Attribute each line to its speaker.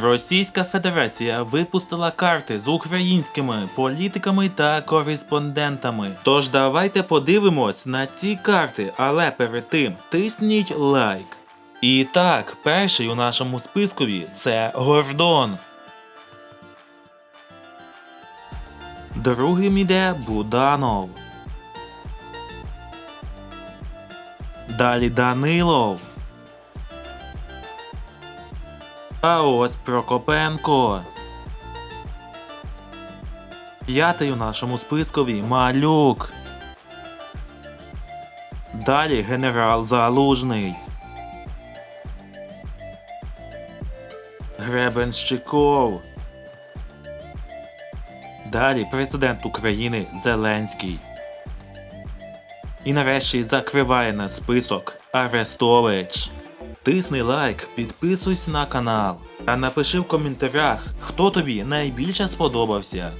Speaker 1: Російська Федерація випустила карти з українськими політиками та кореспондентами. Тож давайте подивимось на ці карти, але перед тим тисніть лайк. І так, перший у нашому спискові це Гордон. Другим іде Буданов. Далі Данилов. А ось Прокопенко. П'ятий у нашому спискові Малюк. Далі генерал Залужний. Гребенщиков. Далі президент України Зеленський. І нарешті закриває на список Арестович. Тисни лайк, підписуйся на канал та напиши в коментарях, хто тобі найбільше сподобався.